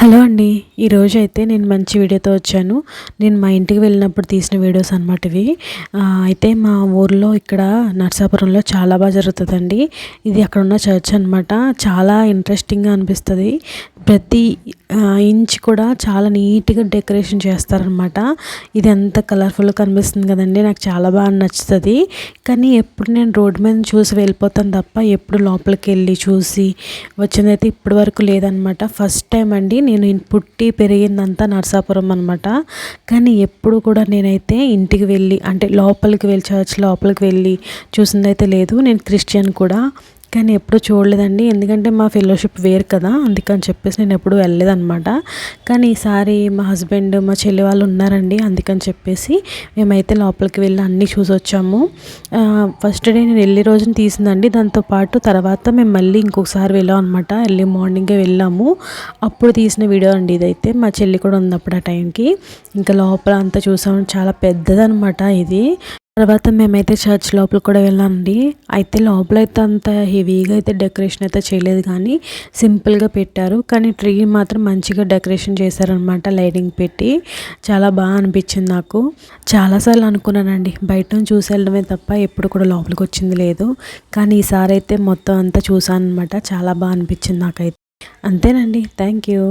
Hello అండి ఈరోజు అయితే నేను మంచి వీడియోతో వచ్చాను. నేను మా ఇంటికి వెళ్ళినప్పుడు తీసిన వీడియోస్ అనమాట ఇవి. అయితే మా ఊర్లో ఇక్కడ నర్సాపురంలో చాలా బాగా జరుగుతుందండి. ఇది అక్కడ ఉన్న చర్చ్ అనమాట చాలా ఇంట్రెస్టింగ్గా అనిపిస్తుంది. ప్రతి ఇంచ్ కూడా చాలా నీట్గా డెకరేషన్ చేస్తారనమాట ఇది ఎంత కలర్ఫుల్గా కనిపిస్తుంది కదండి. నాకు చాలా బాగా నచ్చుతుంది. కానీ ఎప్పుడు నేను రోడ్డు మీద చూసి వెళ్ళిపోతాను తప్ప ఎప్పుడు లోపలికి వెళ్ళి చూసి వచ్చిందైతే ఇప్పటి వరకు లేదనమాట ఫస్ట్ టైం అండి నేను పుట్టి పెరిగిందంతా నరసాపురం అనమాట కానీ ఎప్పుడు కూడా నేనైతే ఇంటికి వెళ్ళి అంటే లోపలికి వెళ్ళి చర్చ్ లోపలికి వెళ్ళి చూసిందైతే లేదు. నేను క్రిస్టియన్ కూడా. కానీ ఎప్పుడు చూడలేదండి. ఎందుకంటే మా ఫెలోషిప్ వేరు కదా. అందుకని చెప్పేసి నేను ఎప్పుడు వెళ్ళలేదన్నమాట. కానీ ఈసారి మా హస్బెండ్ మా చెల్లి వాళ్ళు ఉన్నారండి. అందుకని చెప్పేసి మేమైతే లోపలికి వెళ్ళి అన్నీ చూసి వచ్చాము ఫస్ట్ డే నేను వెళ్ళే రోజున తీసిందండి. దాంతోపాటు తర్వాత మేము మళ్ళీ ఇంకొకసారి వెళ్ళాం అనమాట ఎర్లీ మార్నింగే వెళ్ళాము. అప్పుడు తీసిన వీడియో అండి ఇదైతే. మా చెల్లి కూడా ఉంది అప్పుడు ఆ టైంకి. ఇంకా లోపల అంతా చూసాము చాలా పెద్దదనమాట ఇది. తర్వాత మేమైతే చర్చ్ లోపల కూడా వెళ్ళామండి. అయితే లోపల అయితే అంత హెవీగా అయితే డెకరేషన్ అయితే చేయలేదు కానీ సింపుల్గా పెట్టారు. కానీ ట్రీ మాత్రం మంచిగా డెకరేషన్ చేశారనమాట లైటింగ్ పెట్టి. చాలా బాగా అనిపించింది నాకు. చాలాసార్లు అనుకున్నానండి బయట నుంచి చూసి వెళ్ళడమే తప్ప ఎప్పుడు కూడా లోపలికి వచ్చింది లేదు. కానీ ఈసారి అయితే మొత్తం అంతా చూసాను అనమాట చాలా బాగా అనిపించింది నాకైతే. అంతేనండి. Thank you.